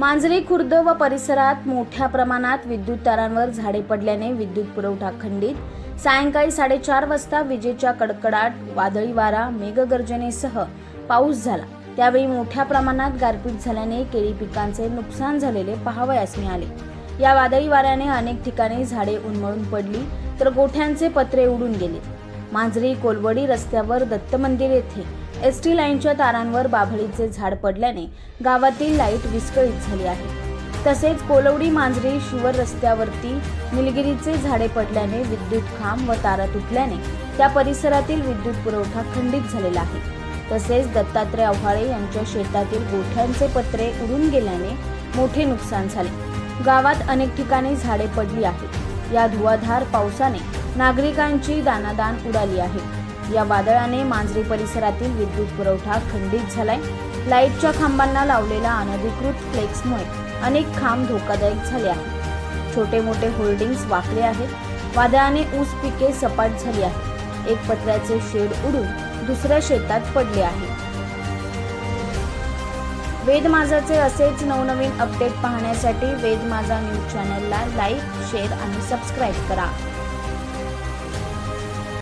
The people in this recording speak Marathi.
मांजरी खुर्द व परिसरात मोठ्या प्रमाणात विद्युत तारांवर झाडे पडल्याने विद्युत पुरवठा खंडित. सायंकाळी साडेचार वाजता विजेच्या कडकडाट वादळी वारा मेघगर्जनेसह पाऊस झाला. त्यावेळी मोठ्या प्रमाणात गारपीट झाल्याने केळी पिकांचे नुकसान झालेले पाहावयास मिळाले. या वादळी वाऱ्याने अनेक ठिकाणी झाडे उन्मळून पडली तर गोठ्यांचे पत्रे उडून गेले. मांजरी कोलवडी रस्त्यावर दत्त मंदिर येथे एस टी लाईनच्या तारांवर बाभळीचे झाड पडल्याने गावातील लाइट विस्कळीत झाली आहे. तसेच कोलवडी मांजरी शिवर रस्त्यावरती निलगिरीचे झाडे पडल्याने विद्युत खांब व तारा तुटल्याने त्या परिसरातील विद्युत पुरवठा खंडित झालेला आहे. तसेच दत्तात्रय आव्हाळे यांच्या शेतातील गोठ्यांचे पत्रे उडून गेल्याने मोठे नुकसान झाले. गावात अनेक ठिकाणी झाडे पडली आहेत. या धुवाधार पावसाने नागरिकांची दानादान उडाली आहे. या वादळाने मांजरी परिसरातील विद्युत पुरवठा खंडित झालाय. लाईटच्या खांबांना लावलेल्या अनधिकृत फ्लेक्समुळे अनेक खांब धोकादायक झाले आहेत. छोटे मोठे होल्डिंग्स वाकले आहेत. वादळाने ऊस पिके सपाट झाली आहेत. एक पत्र्याचे शेड उडून दुसऱ्या शेतात पडले आहे. वेद माझाचे असेच नवनवीन अपडेट पाहण्यासाठी वेद माझा न्यूज चॅनलला लाईक शेअर आणि सबस्क्राईब करा.